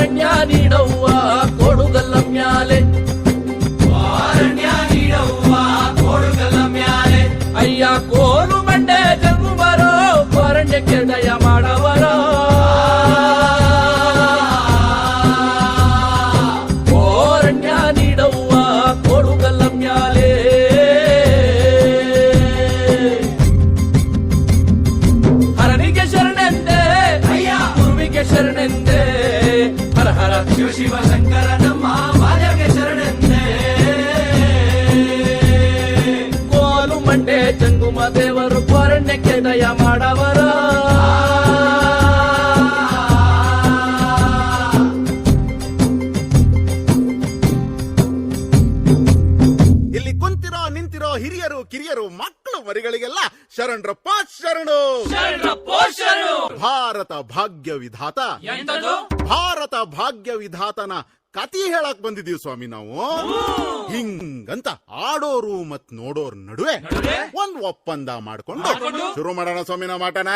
人家你都。ಶಿವ ಮಾಡವರು. ಇಲ್ಲಿ ಕುಂತಿರೋ ನಿಂತಿರೋ ಹಿರಿಯರು ಕಿರಿಯರು ಮಕ್ಕಳು ಮರಿಗಳಿಗೆಲ್ಲ ಶರಣರಪ್ಪ ಶರಣು. ಶರಣು. ಭಾರತ ಭಾಗ್ಯ ವಿಧಾತ. ಎಂತದು? ಭಾಗ್ಯ ವಿಧಾತನ ಕತಿ ಹೇಳಕ್ ಬಂದಿದೀವಿ ಸ್ವಾಮಿ ನಾವು. ಹಿಂಗಂತ ಆಡೋರು ಮತ್ ನೋಡೋರ್ ನಡುವೆ ಒಂದ್ ಒಪ್ಪಂದ ಮಾಡ್ಕೊಂಡು ಶುರು ಮಾಡೋಣ ಸ್ವಾಮಿನ ಮಾಟನ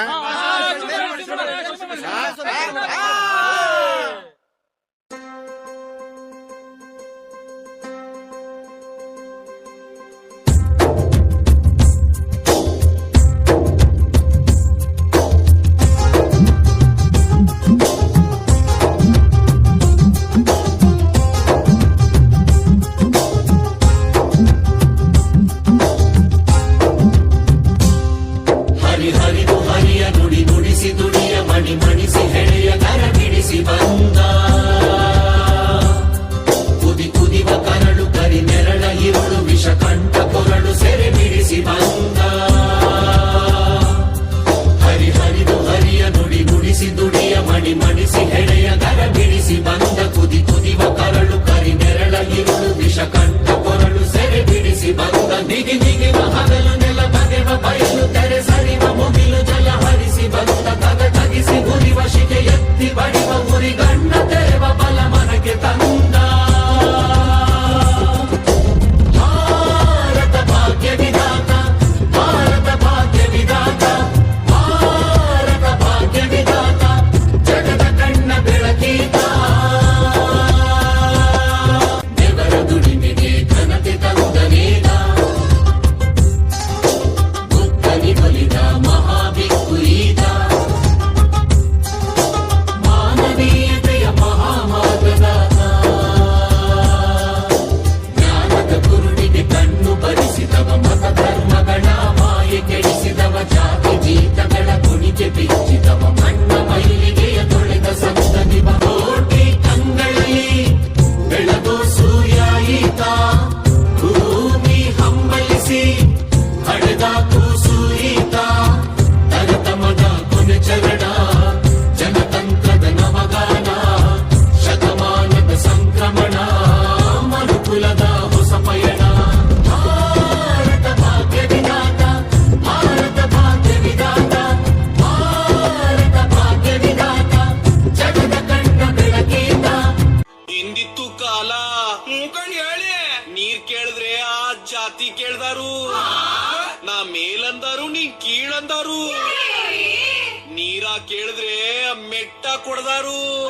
ಕೇಳಿದ್ರೆ ಮೆಟ್ಟ ಕೊಡದಾರು.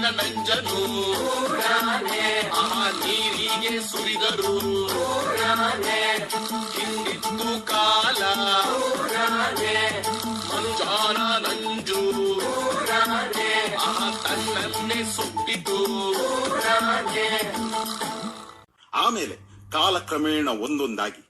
ನಂಜನು. ಆ ನೀರಿಗೆ ಸುರಿದರು. ಹಿಂದಿತ್ತು ಕಾಲ. ಮಂಜಾನ ನಂಜು. ಆ ತನ್ನನ್ನೇ ಸುಟ್ಟಿತು. ಆಮೇಲೆ ಕಾಲಕ್ರಮೇಣ ಒಂದೊಂದಾಗಿ.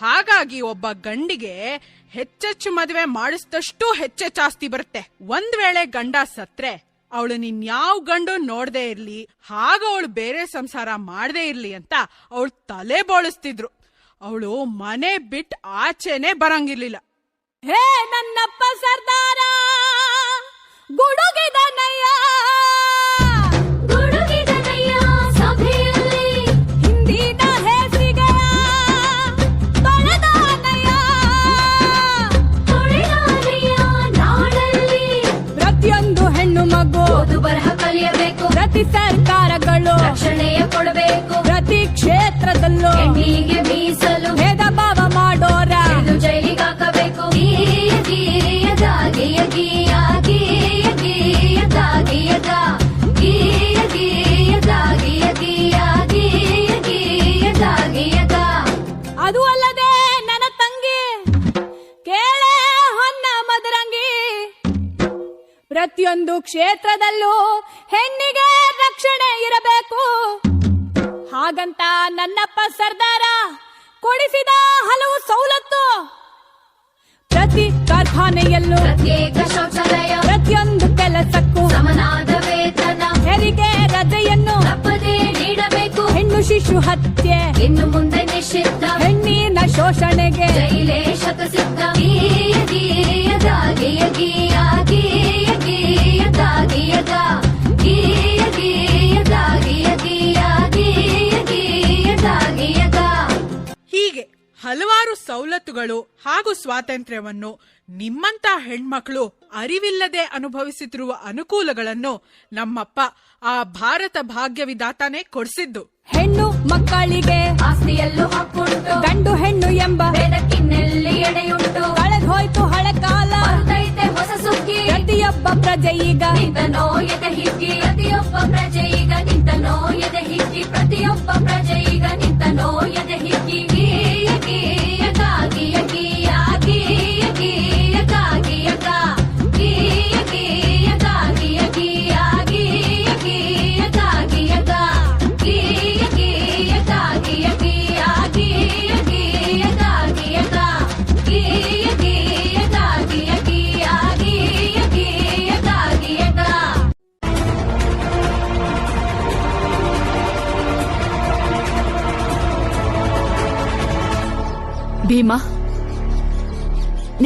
ಹಾಗಾಗಿ ಒಬ್ಬ ಗಂಡಿಗೆ ಹೆಚ್ಚೆಚ್ಚು ಮದುವೆ ಮಾಡಿಸಿದಷ್ಟು ಹೆಚ್ಚೆಚ್ಚು ಆಸ್ತಿ ಬರುತ್ತೆ. ಒಂದ್ ವೇಳೆ ಗಂಡ ಸತ್ರೆ, ಅವಳು ಯಾವ ಗಂಡು ನೋಡದೇ ಇರ್ಲಿ, ಹಾಗ ಅವಳು ಬೇರೆ ಸಂಸಾರ ಮಾಡದೇ ಇರ್ಲಿ ಅಂತ ಅವಳು ತಲೆ ಬೋಳಿಸ್ತಿದ್ರು. ಅವಳು ಮನೆ ಬಿಟ್ ಆಚೆನೆ ಬರಂಗಿರ್ಲಿಲ್ಲ. ಹೇ ನನ್ನಪ್ಪ ಸರ್ದಾರ ಗುಡುಗಿದನಯ್ಯ ಹೆಣ್ಣಿಗೆ ಮೀಸಲು ಭೇದ ಭಾವ ಮಾಡೋರ. ಇದು ಜೈಲಿಗೆ ಹಾಕಬೇಕು. ಗೀಯ ಗೀಯ ಗಾ ಗೀಯ ಗೀಯ ಗೀಯ ಗೀಯ ಗಾ ಗೀಯ ಗೀಯ ಗೀಯ ಗೀಯ ಗೀಯ ಗೀಯ ಗೀಯ ಗೀಯ ಅದು ಅಲ್ಲದೆ ನನ್ನ ತಂಗಿ ಕೇಳೆ ಹೊನ್ನ ಮದರಂಗಿ. ಪ್ರತಿಯೊಂದು ಕ್ಷೇತ್ರದಲ್ಲೂ ಹೆಣ್ಣಿಗೆ ರಕ್ಷಣೆ ಇರಬೇಕು. ಹಾಗಂತ ನನ್ನಪ್ಪ ಸರ್ದಾರ ಕೊಡಿಸಿದ ಹಲವು ಸವಲತ್ತು. ಪ್ರತಿ ಕಾರ್ಖಾನೆಯಲ್ಲೂ ಪ್ರತ್ಯೇಕ ಶೌಚಾಲಯ ಪ್ರತಿಯೊಂದು ಕೆಲಸಕ್ಕೂ ಸಮನಾದ ವೇತನ ಹೆರಿಗೆ ರಜೆಯನ್ನು ತಪ್ಪದೇ ನೀಡಬೇಕು. ಹೆಣ್ಣು ಶಿಶು ಹತ್ಯೆ ಇನ್ನು ಮುಂದೆ ನಿಷಿದ್ಧ. ಹೆಣ್ಣಿನ ಶೋಷಣೆಗೆ ಜೈಲೇ ಶತಸಿದ್ಧ. ಗೀಯ ಗೀಯ ಗಾ ಗೀಯ ಗೀಯ ಗೀಯ ಗೀಯ ಹಲವಾರು ಸವಲತ್ತುಗಳು ಹಾಗೂ ಸ್ವಾತಂತ್ರ್ಯವನ್ನು ನಿಮ್ಮಂತ ಹೆಣ್ಮಕ್ಳು ಅರಿವಿಲ್ಲದೆ ಅನುಭವಿಸುತ್ತಿರುವ ಅನುಕೂಲಗಳನ್ನು ನಮ್ಮಪ್ಪ ಆ ಭಾರತ ಭಾಗ್ಯವಿದಾತಾನೆ ಕೊಡಿಸಿದ್ದು. ಹೆಣ್ಣು ಮಕ್ಕಳಿಗೆ ಆಸ್ತಿಯಲ್ಲೂ ಗಂಡು ಹೆಣ್ಣು ಎಂಬ ಎಡೆಯುಂಟು. ಹೋಯ್ತು ಹಳೆ ಕಾಲ. ಹೊಸ ಸುಗ್ಗಿ ಪ್ರತಿಯೊಬ್ಬ ಪ್ರಜೆ ಈಗ ಎದೆ ಹಿಗ್ಗಿ. ಪ್ರತಿಯೊಬ್ಬ ಪ್ರಜೆ ಈಗ ಎದೆ ಹಿಗ್ಗಿ. ಪ್ರತಿಯೊಬ್ಬ ಪ್ರಜೆ ನಿಂತನೋ ಎದೆ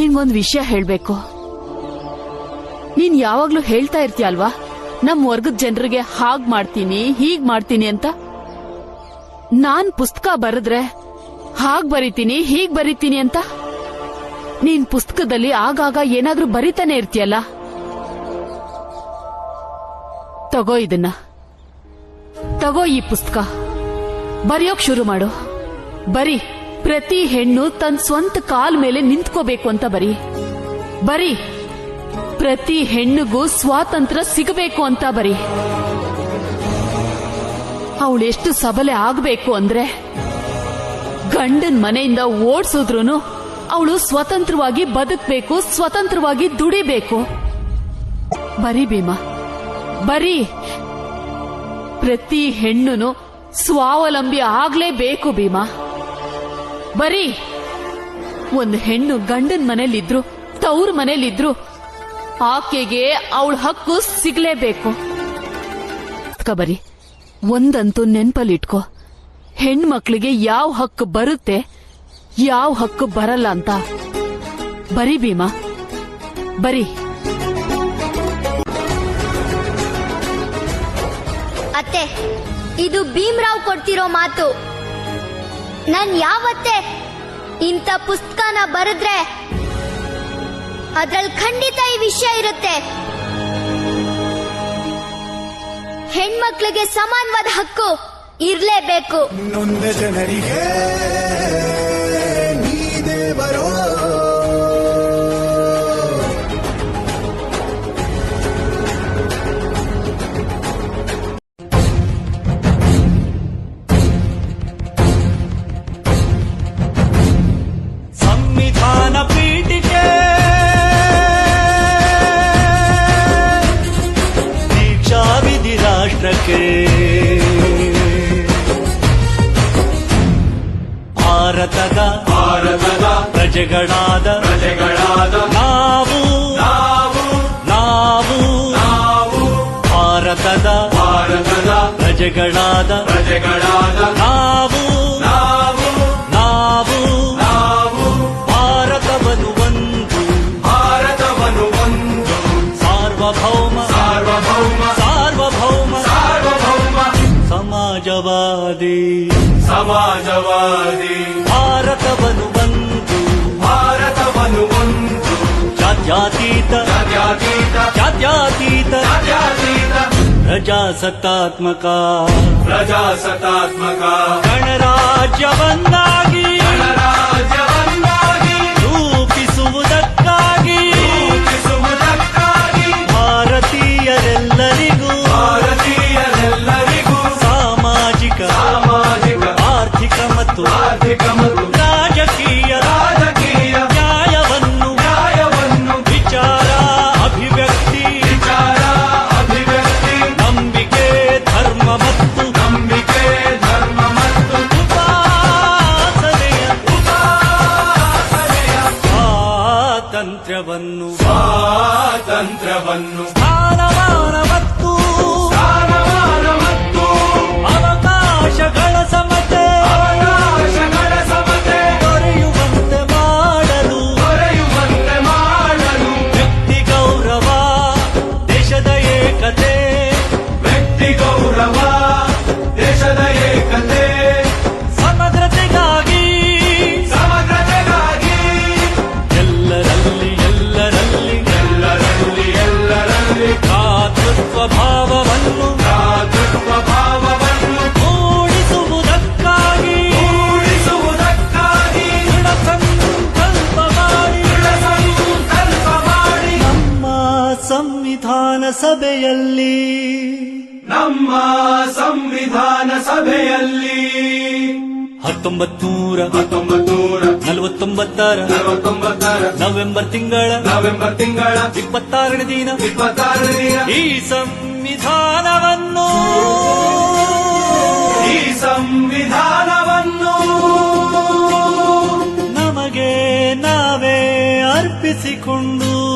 ನಿನ್ಗೊಂದ್ ವಿಷಯ ಹೇಳ್ಬೇಕು. ನೀನ್ ಯಾವಾಗ್ಲೂ ಹೇಳ್ತಾ ಇರ್ತೀಯಲ್ವಾ? ನಮ್ ವರ್ಗದ ಜನರಿಗೆ ಹಾಗ್ ಮಾಡ್ತೀನಿ, ಹೀಗ್ ಮಾಡ್ತೀನಿ ಅಂತ. ನಾನ್ ಪುಸ್ತಕ ಬರೆದ್ರೆ ಹಾಗ್ ಬರಿತೀನಿ, ಹೀಗ್ ಬರಿತೀನಿ ಅಂತ. ನೀನ್ ಪುಸ್ತಕದಲ್ಲಿ ಆಗಾಗ ಏನಾದ್ರೂ ಬರಿತಾನೆ ಇರ್ತೀಯಲ್ಲ? ತಗೋ ಇದನ್ನ. ತಗೋ ಈ ಪುಸ್ತಕ. ಬರೆಯೋಕ್ ಶುರು ಮಾಡು. ಬರಿ. ಪ್ರತಿ ಹೆಣ್ಣು ತನ್ನ ಸ್ವಂತ ಕಾಲ್ ಮೇಲೆ ನಿಂತ್ಕೋಬೇಕು ಅಂತ ಬರಿ. ಬರಿ. ಪ್ರತಿ ಹೆಣ್ಣಿಗೂ ಸ್ವಾತಂತ್ರ್ಯ ಸಿಗಬೇಕು ಅಂತ ಬರಿ. ಅವಳೆಷ್ಟು ಸಬಲೆ ಆಗಬೇಕು ಅಂದ್ರೆ. ಗಂಡನ್ ಮನೆಯಿಂದ ಓಡಿಸಿದ್ರು ಅವಳು ಸ್ವತಂತ್ರವಾಗಿ ಬದುಕಬೇಕು, ಸ್ವತಂತ್ರವಾಗಿ ದುಡಿಬೇಕು. ಬರಿ ಭೀಮಾ. ಬರೀ. ಪ್ರತಿ ಹೆಣ್ಣುನು ಸ್ವಾವಲಂಬಿ ಆಗ್ಲೇಬೇಕು ಭೀಮಾ. ಬರೀ ಒಂದು ಹೆಣ್ಣು ಗಂಡನ್ ಮನೇಲಿದ್ರು ತವ್ರ ಮನೇಲಿದ್ರು ಆಕೆಗೆ ಅವಳ ಹಕ್ಕು ಸಿಗ್ಲೇಬೇಕು. ಬರೀ, ಒಂದಂತೂ ನೆನ್ಪಲ್ಲಿಟ್ಕೋ. ಹೆಣ್ಮಕ್ಳಿಗೆ ಯಾವ ಹಕ್ಕು ಬರುತ್ತೆ, ಯಾವ ಹಕ್ಕು ಬರಲ್ಲ ಅಂತ. ಬರಿ ಭೀಮಾ, ಬರಿ. ಅತ್ತೆ, ಇದು ಭೀಮ್ರಾವ್ ಕೊಡ್ತಿರೋ ಮಾತು. ನಾನ್ ಯಾವತ್ತೆ ಇಂಥ ಪುಸ್ತಕನ ಬರೆದ್ರೆ ಅದ್ರಲ್ಲಿ ಖಂಡಿತ ಈ ವಿಷಯ ಇರುತ್ತೆ. ಹೆಣ್ಮಕ್ಳಿಗೆ ಸಮಾನವಾದ ಹಕ್ಕು ಇರ್ಲೇಬೇಕು. ಜನರಿಗೆ ಬರೋ ಭಾರತದ ಭಾರತದ ಪ್ರಜೆಗಳಾದ ಪ್ರಜೆಗಳಾದ ನಾವು ನಾವು ನಾವು ನಾವು ಭಾರತದ ಭಾರತದ ಪ್ರಜೆಗಳಾದ ಪ್ರಜೆಗಳಾದ ನಾವು ನಾವು ನಾವು ನಾವು ಭಾರತವನ್ನು ಒಂದು ಭಾರತವನ್ನು ಒಂದು ಸಾರ್ವಭೌಮ ಸಾರ್ವಭೌಮ ಸಾರ್ವಭೌಮ ಸಾರ್ವಭೌಮ ಸಮಾಜವಾದಿ ಸಮಾಜವಾದಿ ಭಾರತವನ್ನು ಒಂದು. ಭಾರತವನು ಒಂದು. ಜಾತ್ಯಾತೀತ. ಜಾತ್ಯಾತೀತ. ಜಾತ್ಯಾತೀತ. ಜಾತ್ಯಾತೀತ. ಪ್ರಜಾಸತ್ತಾತ್ಮಕ. ಪ್ರಜಾಸತ್ತಾತ್ಮಕ. ಗಣರಾಜ್ಯವನ್ನಾಗಿ. ಗಣರಾಜ್ಯವನ್ನಾಗಿ. ರೂಪಿಸುವುದಕ್ಕಾಗಿ. ರೂಪಿಸುವುದಕ್ಕಾಗಿ. ಭಾರತೀಯರೆಲ್ಲರಿಗೂ. ಭಾರತೀಯರೆಲ್ಲರಿಗೂ. ಸಾಮಾಜಿಕ. ಸಾಮಾಜಿಕ. ಆರ್ಥಿಕ ಮತ್ತು ಆರ್ಥಿಕ ಮತ್ತು ಸಭೆಯಲ್ಲಿ. ನಮ್ಮ ಸಂವಿಧಾನ ಸಭೆಯಲ್ಲಿ. ಹತ್ತೊಂಬತ್ತೂರ ಹತ್ತೊಂಬತ್ತೂರ. ನಲವತ್ತೊಂಬತ್ತರ. ನಲವತ್ತೊಂಬತ್ತರ. ನವೆಂಬರ್ ತಿಂಗಳ. ನವೆಂಬರ್ ತಿಂಗಳ. ಇಪ್ಪತ್ತಾರನೇ ದಿನ. ಇಪ್ಪತ್ತಾರನೇ ದಿನ. ಈ ಸಂವಿಧಾನವನ್ನು. ಈ ಸಂವಿಧಾನವನ್ನು. ನಮಗೆ ನಾವೇ ಅರ್ಪಿಸಿಕೊಂಡು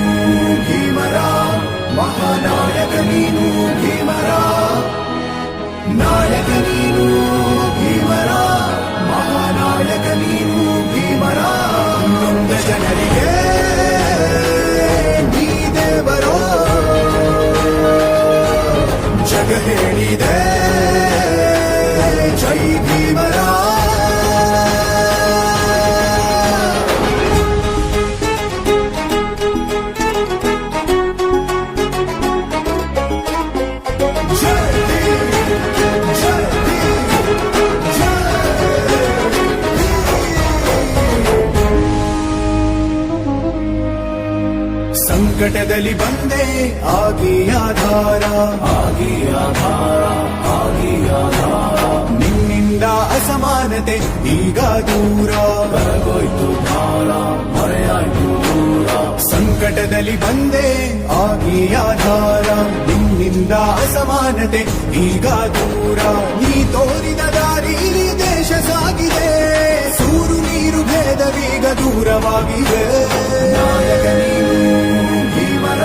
ಭೀಮರ ಮಹಾನಾಯಕ ನೀನು ಭೀಮರ. ನಾಯಕ ನೀನು ಭೀಮರ ಮಹಾನಾಯಕ ನೀನು ಭೀಮರ. ನೊಂದ ಜನರಿಗೆ ಅಸಮಾನತೆ ಈಗ ದೂರ ಬರಗೋಯ್ತು ಭಾರ ಮರೆಯಾಯ್ತು ದೂರ. ಸಂಕಟದಲ್ಲಿ ಬಂದೆ ಆಗಿ ಆಧಾರ, ನಿನ್ನಿಂದ ಅಸಮಾನತೆ. ಈಗ ದೂರ ನೀ ತೋರಿದ ದಾರಿ ದೇಶ ಸಾಗಿದೆ. ಸೂರು ನೀರು ಭೇದವೀಗ ದೂರವಾಗಿದೆ. ನಾಯಕ ನೀನು ಭೀಮರ